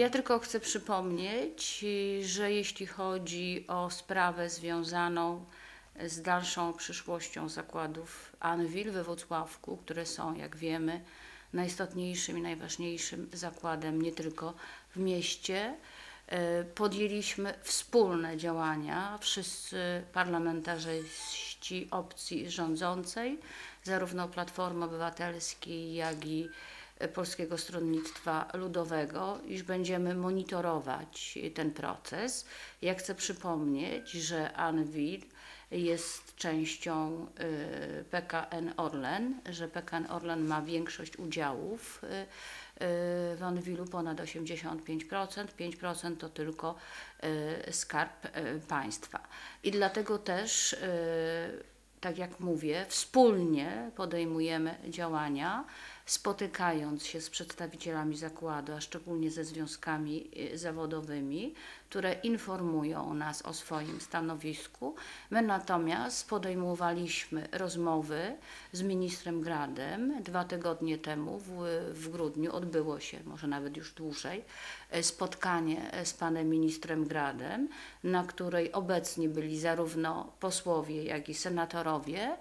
Ja tylko chcę przypomnieć, że jeśli chodzi o sprawę związaną z dalszą przyszłością zakładów Anwil we Wrocławku, które są, jak wiemy, najistotniejszym i najważniejszym zakładem nie tylko w mieście, e, podjęliśmy wspólne działania, wszyscy parlamentarzyści opcji rządzącej, zarówno Platformy Obywatelskiej, jak i Polskiego Stronnictwa Ludowego, iż będziemy monitorować ten proces. Ja chcę przypomnieć, że Anwil jest częścią y, PKN Orlen, że PKN Orlen ma większość udziałów y, y, w Anwilu ponad 85%, 5% to tylko skarb państwa. I dlatego też, tak jak mówię, wspólnie podejmujemy działania spotykając się z przedstawicielami zakładu, a szczególnie ze związkami y, zawodowymi, które informują nas o swoim stanowisku. My natomiast podejmowaliśmy rozmowy z ministrem Gradem. Dwa tygodnie temu, w, w grudniu, odbyło się, może nawet już dłużej, y, spotkanie z panem ministrem Gradem, na której obecni byli zarówno posłowie, jak i senatorowie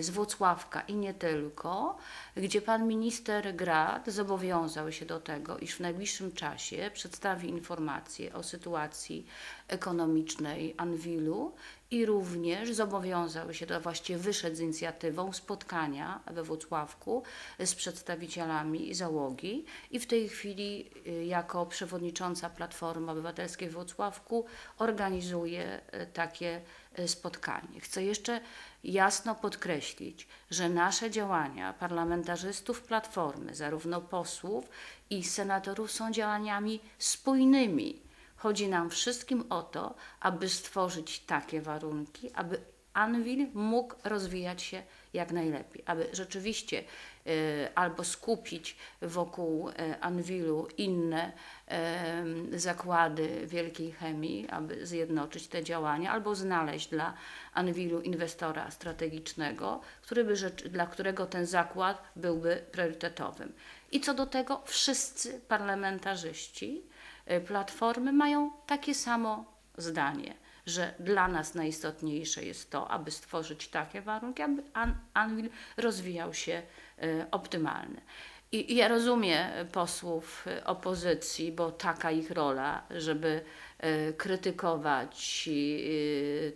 z Włocławka i nie tylko, gdzie pan minister Grad zobowiązał się do tego, iż w najbliższym czasie przedstawi informację o sytuacji ekonomicznej Anwilu i również zobowiązał się do właściwie wyszedł z inicjatywą spotkania we Włocławku z przedstawicielami załogi i w tej chwili y, jako przewodnicząca Platformy Obywatelskiej w Włocławku organizuje y, takie spotkanie. Chcę jeszcze jasno podkreślić, że nasze działania parlamentarzystów Platformy, zarówno posłów i senatorów są działaniami spójnymi Chodzi nam wszystkim o to, aby stworzyć takie warunki, aby Anvil mógł rozwijać się jak najlepiej, aby rzeczywiście y, albo skupić wokół y, Anwilu inne y, zakłady wielkiej chemii, aby zjednoczyć te działania, albo znaleźć dla Anwilu inwestora strategicznego, który by rzecz, dla którego ten zakład byłby priorytetowym. I co do tego wszyscy parlamentarzyści platformy mają takie samo zdanie, że dla nas najistotniejsze jest to, aby stworzyć takie warunki, aby Anwil rozwijał się y, optymalnie. I, ja rozumiem posłów opozycji, bo taka ich rola, żeby krytykować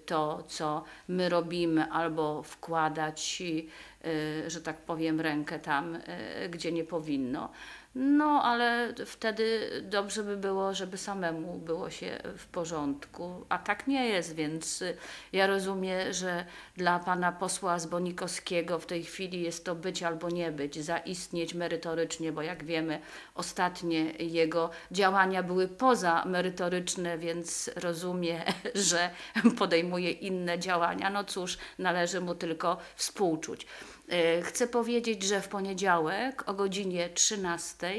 to, co my robimy, albo wkładać, że tak powiem, rękę tam, gdzie nie powinno. No, ale wtedy dobrze by było, żeby samemu było się w porządku, a tak nie jest, więc ja rozumiem, że dla pana posła Zbonikowskiego w tej chwili jest to być albo nie być, zaistnieć merytorycznie, bo jak wiemy, ostatnie jego działania były poza merytoryczne, więc rozumie, że podejmuje inne działania. No cóż, należy mu tylko współczuć. E, chcę powiedzieć, że w poniedziałek o godzinie 13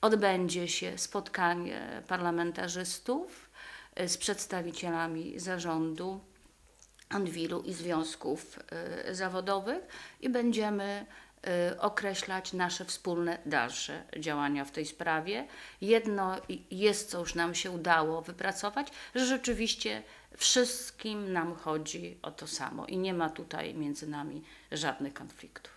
odbędzie się spotkanie parlamentarzystów e, z przedstawicielami zarządu Anwilu i związków e, zawodowych i będziemy określać nasze wspólne dalsze działania w tej sprawie. Jedno jest, co już nam się udało wypracować, że rzeczywiście Wszystkim nam chodzi o to samo i nie ma tutaj między nami żadnych konfliktów.